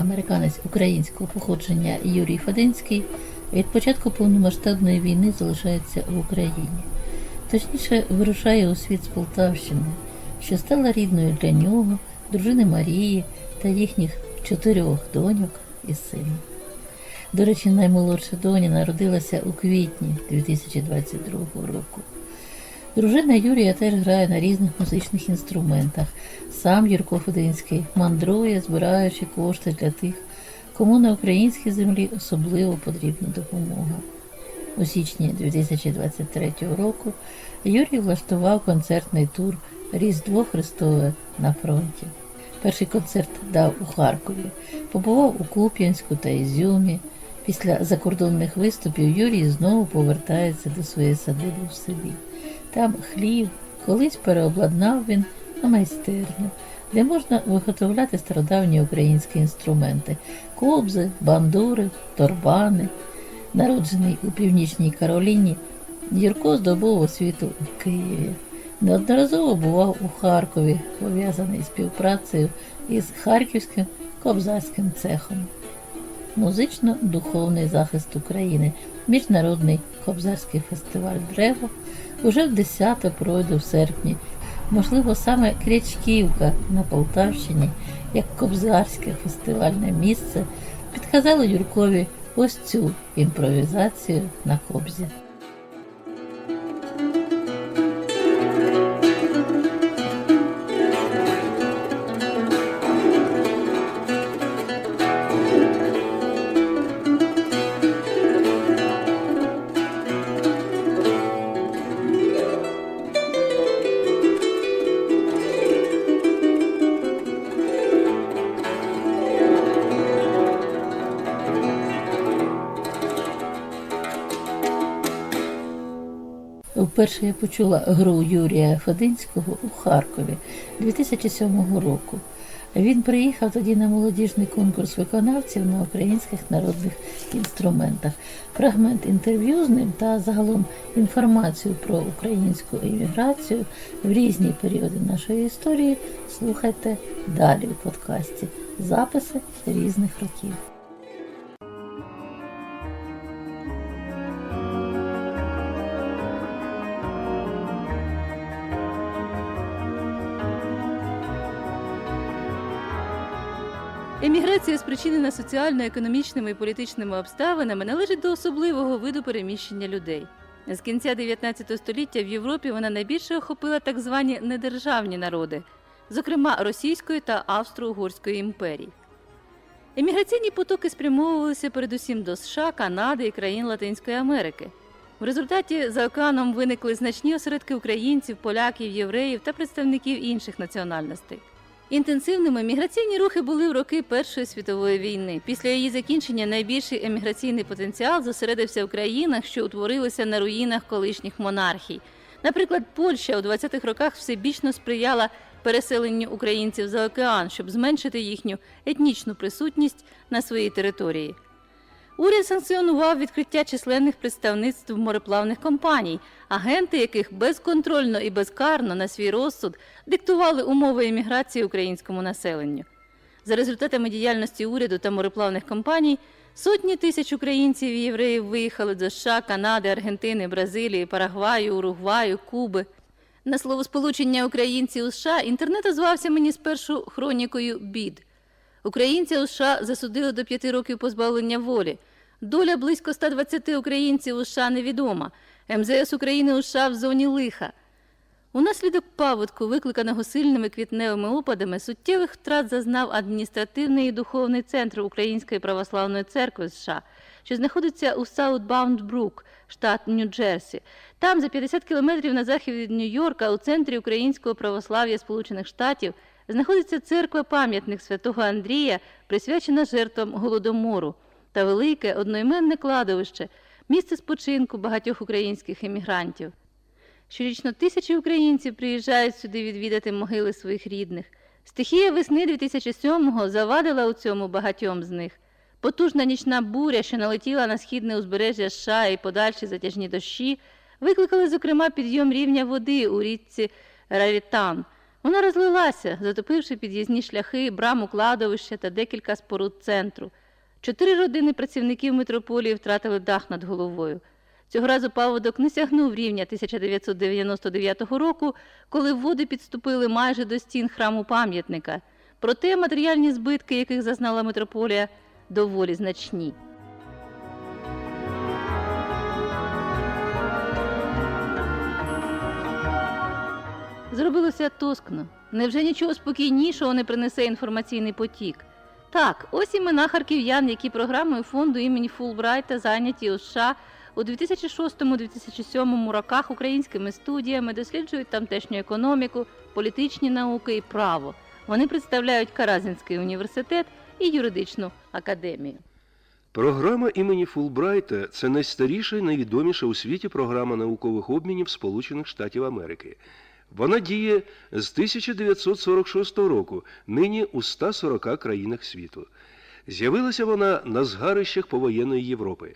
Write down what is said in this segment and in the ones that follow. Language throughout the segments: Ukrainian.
Американець українського походження Юрій Фадинський від початку повномасштабної війни залишається в Україні. Точніше, вирушає у світ з Полтавщини, що стала рідною для нього, дружини Марії та їхніх чотирьох доньок і сина. До речі, наймолодша доня народилася у квітні 2022 року. Дружина Юрія теж грає на різних музичних інструментах. Сам Юрко Фединський мандрує, збираючи кошти для тих, кому на українській землі особливо потрібна допомога. У січні 2023 року Юрій влаштував концертний тур Різдво Христове на фронті. Перший концерт дав у Харкові, побував у Куп'янську та Ізюмі. Після закордонних виступів Юрій знову повертається до своєї садиби в селі. Там хлів, колись переобладнав він на майстерню, де можна виготовляти стародавні українські інструменти кобзи, бандури, торбани. Народжений у Північній Кароліні, Юрко здобув освіту в Києві. Неодноразово бував у Харкові, пов'язаний співпрацею із Харківським кобзарським цехом. Музично-духовний захист України, Міжнародний кобзарський фестиваль Древо уже в 10 пройде в серпні. Можливо, саме Крячківка на Полтавщині, як кобзарське фестивальне місце, підказало Юркові ось цю імпровізацію на кобзі. Вперше я почула гру Юрія Фединського у Харкові 2007 року. Він приїхав тоді на молодіжний конкурс виконавців на українських народних інструментах. Фрагмент інтерв'ю з ним та загалом інформацію про українську еміграцію в різні періоди нашої історії слухайте далі у подкасті. Записи різних років. Еміграція, спричинена соціально-економічними і політичними обставинами, належить до особливого виду переміщення людей. З кінця 19 століття в Європі вона найбільше охопила так звані недержавні народи, зокрема Російської та Австро-Угорської імперій. Еміграційні потоки спрямовувалися передусім до США, Канади і країн Латинської Америки. В результаті за океаном виникли значні осередки українців, поляків, євреїв та представників інших національностей. Інтенсивними міграційні рухи були в роки Першої світової війни. Після її закінчення найбільший еміграційний потенціал зосередився в країнах, що утворилися на руїнах колишніх монархій. Наприклад, Польща у 20-х роках всебічно сприяла переселенню українців за океан, щоб зменшити їхню етнічну присутність на своїй території. Уряд санкціонував відкриття численних представництв мореплавних компаній, агенти яких безконтрольно і безкарно на свій розсуд диктували умови еміграції українському населенню. За результатами діяльності уряду та мореплавних компаній сотні тисяч українців і євреїв виїхали до США, Канади, Аргентини, Бразилії, Парагваю, Уругваю, Куби. На словосполучення українці у США інтернет озвався мені спершу хронікою бід. Українця у США засудили до п'яти років позбавлення волі. Доля близько 120 українців у США невідома. МЗС України у США в зоні лиха. Унаслідок паводку, викликаного сильними квітневими опадами, суттєвих втрат зазнав адміністративний і духовний центр Української православної церкви США, що знаходиться у Саутбаунд Брук, штат Нью-Джерсі. Там, за 50 кілометрів на захід від Нью-Йорка, у центрі українського православ'я Сполучених Штатів, знаходиться церква пам'ятник святого Андрія, присвячена жертвам голодомору, та велике одноіменне кладовище, місце спочинку багатьох українських емігрантів. Щорічно тисячі українців приїжджають сюди відвідати могили своїх рідних. Стихія весни 2007-го завадила у цьому багатьом з них. Потужна нічна буря, що налетіла на східне узбережжя США і подальші затяжні дощі, викликали, зокрема, підйом рівня води у річці Рарітан. Вона розлилася, затопивши під'їзні шляхи, браму кладовища та декілька споруд центру. Чотири родини працівників митрополії втратили дах над головою. Цього разу паводок не сягнув рівня 1999 року, коли води підступили майже до стін храму пам'ятника. Проте матеріальні збитки, яких зазнала митрополія, доволі значні. Зробилося тоскно. Невже нічого спокійнішого не принесе інформаційний потік? Так, ось імена харків'ян, які програмою фонду імені Фулбрайта зайняті у США у 2006-2007 роках українськими студіями досліджують тамтешню економіку, політичні науки і право. Вони представляють Каразінський університет і юридичну академію. Програма імені Фулбрайта це найстаріша і найвідоміша у світі програма наукових обмінів Сполучених Штатів Америки. Вона діє з 1946 року, нині у 140 країнах світу. З'явилася вона на згарищах повоєнної Європи.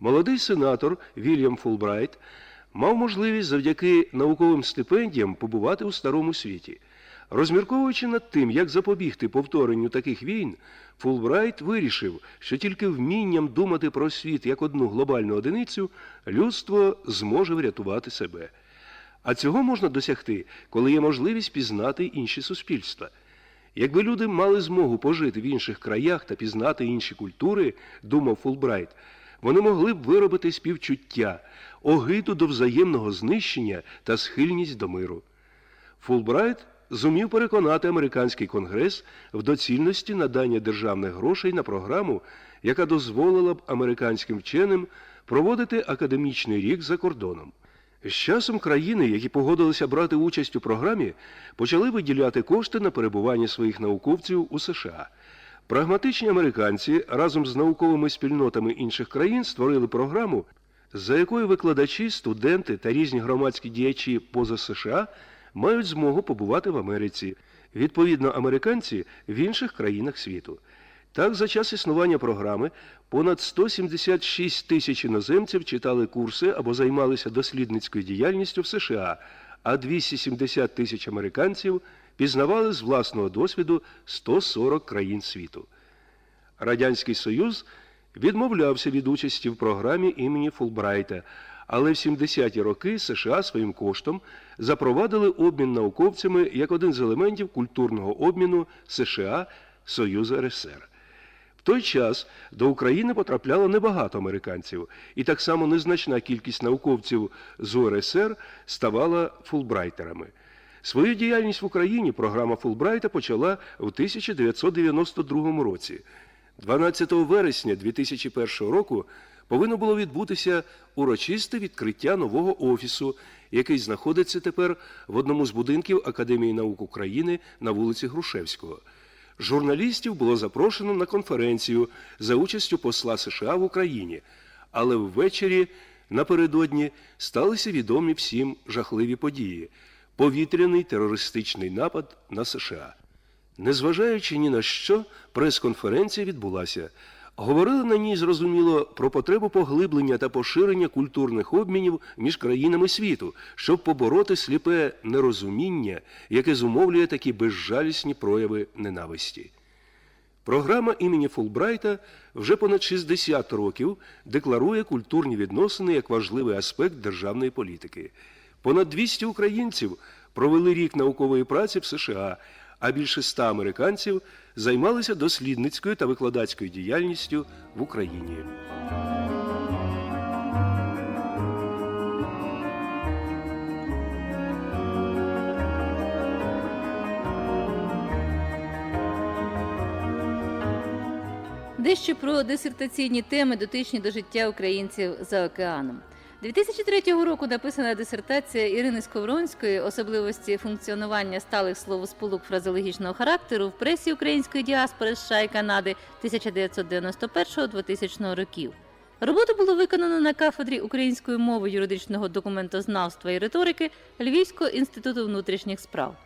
Молодий сенатор Вільям Фулбрайт мав можливість завдяки науковим стипендіям побувати у старому світі. Розмірковуючи над тим, як запобігти повторенню таких війн, Фулбрайт вирішив, що тільки вмінням думати про світ як одну глобальну одиницю людство зможе врятувати себе. А цього можна досягти, коли є можливість пізнати інші суспільства. Якби люди мали змогу пожити в інших краях та пізнати інші культури, думав Фулбрайт, вони могли б виробити співчуття, огиду до взаємного знищення та схильність до миру. Фулбрайт зумів переконати американський конгрес в доцільності надання державних грошей на програму, яка дозволила б американським вченим проводити академічний рік за кордоном. З часом країни, які погодилися брати участь у програмі, почали виділяти кошти на перебування своїх науковців у США. Прагматичні американці разом з науковими спільнотами інших країн створили програму, за якою викладачі, студенти та різні громадські діячі поза США мають змогу побувати в Америці, відповідно, американці в інших країнах світу. Так, за час існування програми понад 176 тисяч іноземців читали курси або займалися дослідницькою діяльністю в США, а 270 тисяч американців пізнавали з власного досвіду 140 країн світу. Радянський Союз відмовлявся від участі в програмі імені Фулбрайта, але в 70-ті роки США своїм коштом запровадили обмін науковцями як один з елементів культурного обміну США Союзу РСР. В той час до України потрапляло небагато американців, і так само незначна кількість науковців з УРСР ставала фулбрайтерами. Свою діяльність в Україні програма Фулбрайта почала в 1992 році. 12 вересня 2001 року повинно було відбутися урочисте відкриття нового офісу, який знаходиться тепер в одному з будинків Академії наук України на вулиці Грушевського. Журналістів було запрошено на конференцію за участю посла США в Україні, але ввечері напередодні сталися відомі всім жахливі події повітряний терористичний напад на США. Незважаючи ні на що, прес-конференція відбулася. Говорили на ній, зрозуміло, про потребу поглиблення та поширення культурних обмінів між країнами світу, щоб побороти сліпе нерозуміння, яке зумовлює такі безжалісні прояви ненависті. Програма імені Фулбрайта вже понад 60 років декларує культурні відносини як важливий аспект державної політики. Понад 200 українців провели рік наукової праці в США, а більше 100 американців займалися дослідницькою та викладацькою діяльністю в Україні. Дещо про дисертаційні теми, дотичні до життя українців за океаном. 2003 року написана дисертація Ірини Сковронської особливості функціонування сталих словосполук фразеологічного характеру в пресі української діаспори США і Канади 1991-2000 років. Роботу було виконано на кафедрі української мови юридичного документознавства і риторики Львівського інституту внутрішніх справ.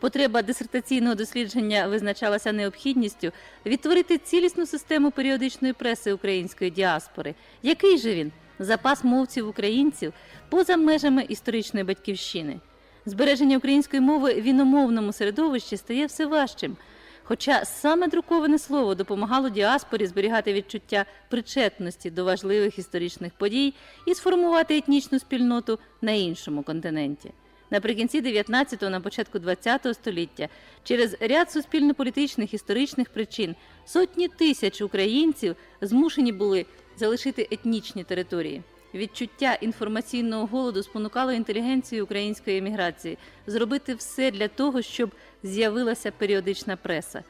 Потреба дисертаційного дослідження визначалася необхідністю відтворити цілісну систему періодичної преси української діаспори. Який же він запас мовців українців поза межами історичної батьківщини? Збереження української мови в іномовному середовищі стає все важчим. Хоча саме друковане слово допомагало діаспорі зберігати відчуття причетності до важливих історичних подій і сформувати етнічну спільноту на іншому континенті. Наприкінці 19-го, на початку 20-го століття, через ряд суспільно-політичних історичних причин сотні тисяч українців змушені були залишити етнічні території. Відчуття інформаційного голоду спонукало інтелігенцію української еміграції зробити все для того, щоб з'явилася періодична преса.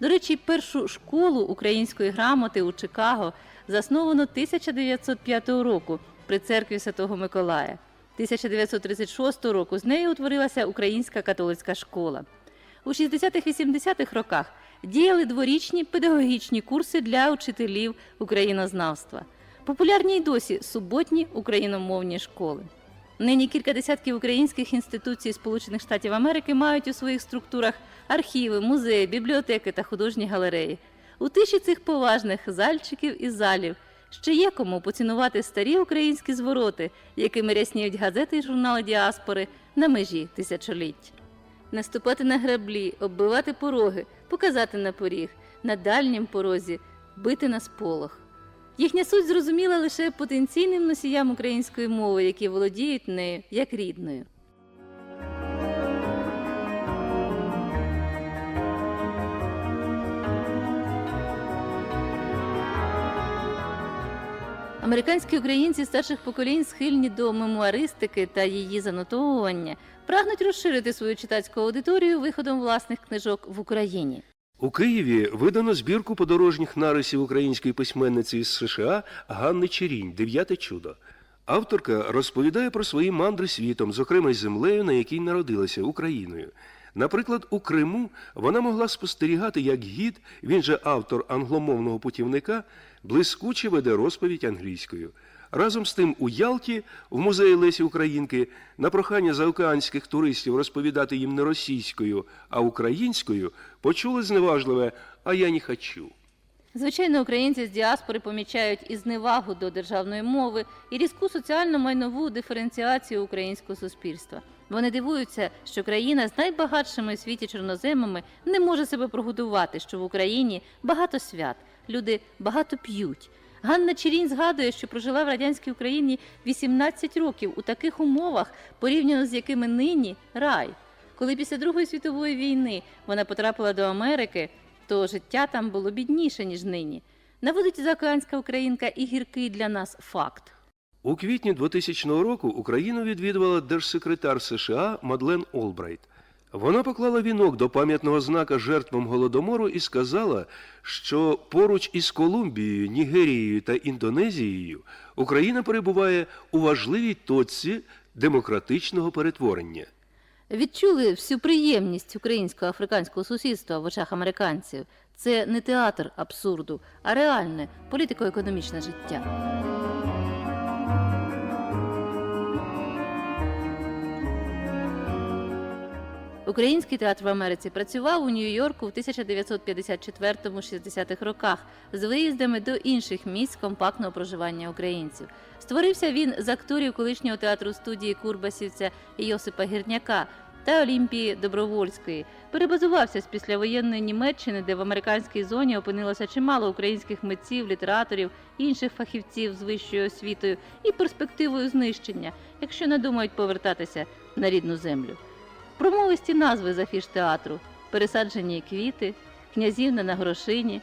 До речі, першу школу української грамоти у Чикаго засновано 1905 року при церкві Святого Миколая. 1936 року з нею утворилася Українська католицька школа. У 60-80-х роках діяли дворічні педагогічні курси для учителів українознавства. Популярні й досі суботні україномовні школи. Нині кілька десятків українських інституцій Сполучених Штатів Америки мають у своїх структурах архіви, музеї, бібліотеки та художні галереї. У тиші цих поважних зальчиків і залів ще є кому поцінувати старі українські звороти, якими рясніють газети і журнали діаспори на межі тисячоліть. Наступати на граблі, оббивати пороги, показати на поріг, на дальнім порозі, бити на сполох. Їхня суть зрозуміла лише потенційним носіям української мови, які володіють нею як рідною. Американські українці старших поколінь схильні до мемуаристики та її занотовування, прагнуть розширити свою читацьку аудиторію виходом власних книжок в Україні. У Києві видано збірку подорожніх нарисів української письменниці із США Ганни Черінь Дев'яте чудо. Авторка розповідає про свої мандри світом, зокрема й землею, на якій народилася Україною. Наприклад, у Криму вона могла спостерігати, як гід, він же автор англомовного путівника, блискуче веде розповідь англійською. Разом з тим у Ялті, в музеї Лесі Українки, на прохання заокеанських туристів розповідати їм не російською, а українською, почули зневажливе «а я не хочу». Звичайно, українці з діаспори помічають і зневагу до державної мови, і різку соціально-майнову диференціацію українського суспільства. Вони дивуються, що країна з найбагатшими у світі чорноземами не може себе прогодувати, що в Україні багато свят, люди багато п'ють. Ганна Черінь згадує, що прожила в радянській Україні 18 років у таких умовах, порівняно з якими нині рай. Коли після Другої світової війни вона потрапила до Америки, то життя там було бідніше, ніж нині. Наводить заокеанська українка і гіркий для нас факт. У квітні 2000 року Україну відвідувала держсекретар США Мадлен Олбрайт. Вона поклала вінок до пам'ятного знака жертвам голодомору і сказала, що поруч із Колумбією, Нігерією та Індонезією Україна перебуває у важливій точці демократичного перетворення. Відчули всю приємність українського африканського сусідства в очах американців. Це не театр абсурду, а реальне політико-економічне життя. Український театр в Америці працював у Нью-Йорку в 1954-60-х роках з виїздами до інших місць компактного проживання українців. Створився він з акторів колишнього театру студії Курбасівця Йосипа Гірняка та Олімпії Добровольської. Перебазувався з післявоєнної Німеччини, де в американській зоні опинилося чимало українських митців, літераторів, інших фахівців з вищою освітою і перспективою знищення, якщо не думають повертатися на рідну землю. Промовисті назви з афіш театру, пересаджені квіти, князівна на грошині.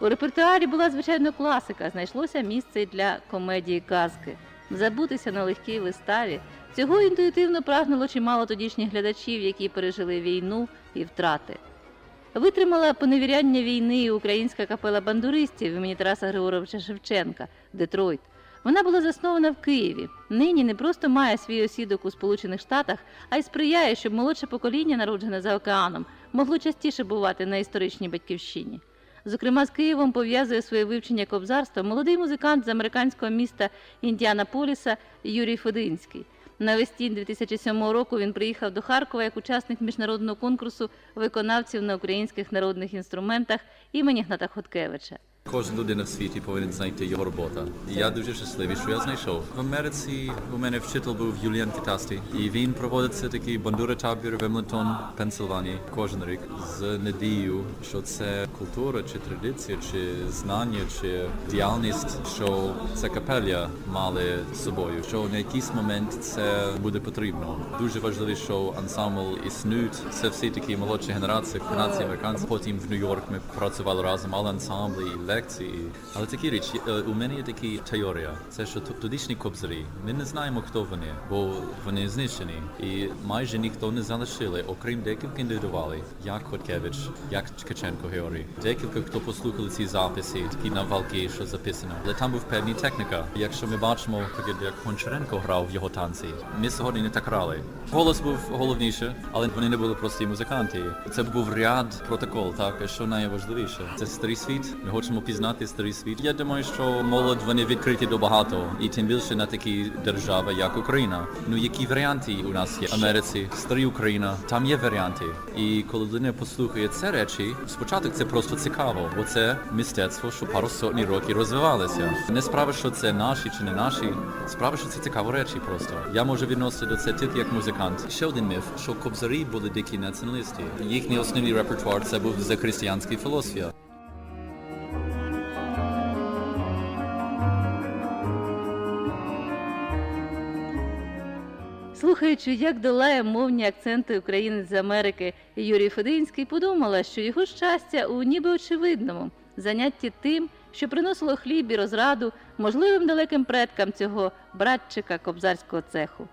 У репертуарі була звичайно класика, знайшлося місце для комедії казки. Забутися на легкій виставі. Цього інтуїтивно прагнуло чимало тодішніх глядачів, які пережили війну і втрати. Витримала поневіряння війни і українська капела бандуристів імені Тараса Григоровича Шевченка Детройт. Вона була заснована в Києві. Нині не просто має свій осідок у Сполучених Штатах, а й сприяє, щоб молодше покоління, народжене за океаном, могло частіше бувати на історичній батьківщині. Зокрема, з Києвом пов'язує своє вивчення кобзарства молодий музикант з американського міста Індіанаполіса Юрій Фединський. Навесні 2007 року він приїхав до Харкова як учасник міжнародного конкурсу виконавців на українських народних інструментах імені Гната Хоткевича. Кожна людина в світі повинен знайти його робота. І я дуже щасливий, що я знайшов. В Америці у мене вчитель був Юліан Китасті, і він проводиться такий бандура табір в Емлентон, Пенсильванії, кожен рік з надією, що це культура, чи традиція, чи знання, чи діяльність, що це капелля мали з собою, що на якийсь момент це буде потрібно. Дуже важливо, що ансамбль існують. Це всі такі молодші генерації, канадці, американці. Потім в Нью-Йорк ми працювали разом, мали ансамблі і лекції. Але такі е, у мене є така теорія. Це що тодішні кобзарі. Ми не знаємо, хто вони, бо вони знищені. І майже ніхто не залишили, окрім декілька індивідуалів, як Хоткевич, як Ткаченко Георгій. Декілька, хто послухали ці записи, такі на валки, що записано. Але там був певні техніка. Якщо ми бачимо, як Гончаренко грав в його танці, ми сьогодні не так грали. Голос був головніше, але вони не були прості музиканти. Це був ряд протокол, так що найважливіше. Це старий світ. Ми хочемо пізнати старий світ. Я думаю, що молодь вони відкриті до багато, і тим більше на такі держави, як Україна. Ну які варіанти у нас є в Америці, старі Україна, там є варіанти. І коли людина послухає ці речі, спочатку це просто цікаво, бо це мистецтво, що пару сотні років розвивалося. Не справа, що це наші чи не наші. Справа, що це цікаві речі просто. Я можу відносити до це тільки як музикант. Ще один міф, що кобзарі були дикі націоналісти. Їхній основний репертуар це був за християнська філософія. Слухаючи, як долає мовні акценти українець з Америки Юрій Фединський, подумала, що його щастя у ніби очевидному занятті тим, що приносило хліб і розраду можливим далеким предкам цього братчика кобзарського цеху.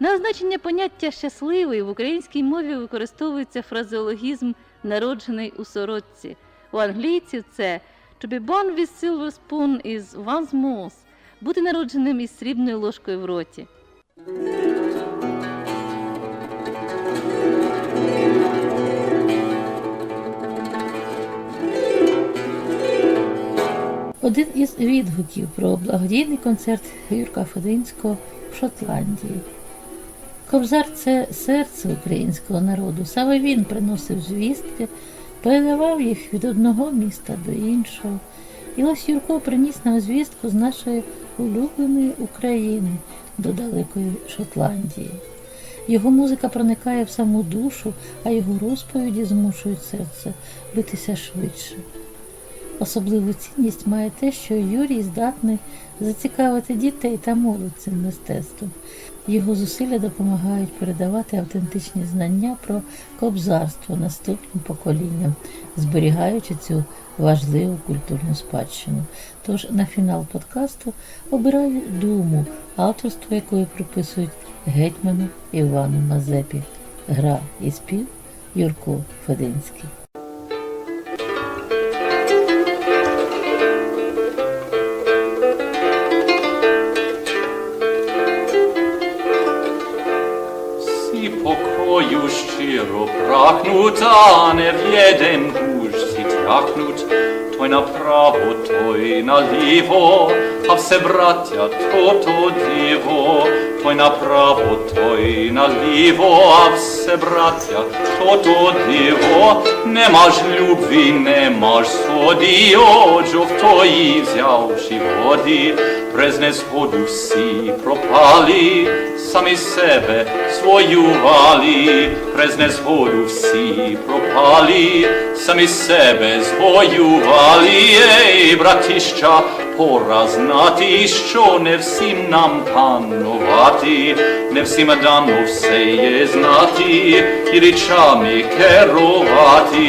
На означення поняття щасливий в українській мові використовується фразеологізм народжений у сорочці. У англійців це to be born with silver spoon is one's mouth – бути народженим із срібною ложкою в роті. Один із відгуків про благодійний концерт Юрка Фединського в Шотландії. Кобзар це серце українського народу. Саме він приносив звістки, передавав їх від одного міста до іншого. І ось Юрко приніс нам звістку з нашої улюбленої України до далекої Шотландії. Його музика проникає в саму душу, а його розповіді змушують серце битися швидше. Особливу цінність має те, що Юрій здатний зацікавити дітей та молодь цим мистецтвом. Його зусилля допомагають передавати автентичні знання про кобзарство наступним поколінням, зберігаючи цю важливу культурну спадщину. Тож на фінал подкасту обираю думу, авторство якої приписують гетьману Івану Мазепі. Гра і спів Юрко Фединський. Покою щиро прагнуть, не в єден душці тягнуть, той направо, той наліво, а все браття то то диво, той направо, той наліво, а все браття то то диво, нема ж любві, нема ж соді, отже в тої взявши води, През незгоду всі пропали, самі себе своювали, през незгоду всі пропали, самі себе звоювали, ей, братіща, пора знати, що не всім нам панувати, не всім дано все є знати, і речами керувати.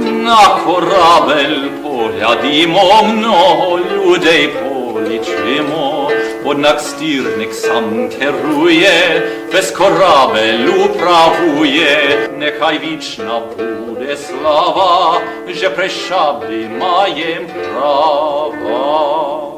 На корабель поглядімо, много людей полічимо, однак стірник сам керує, без корабелю правує, нехай вічна буде слава вже pre szabli маєм права.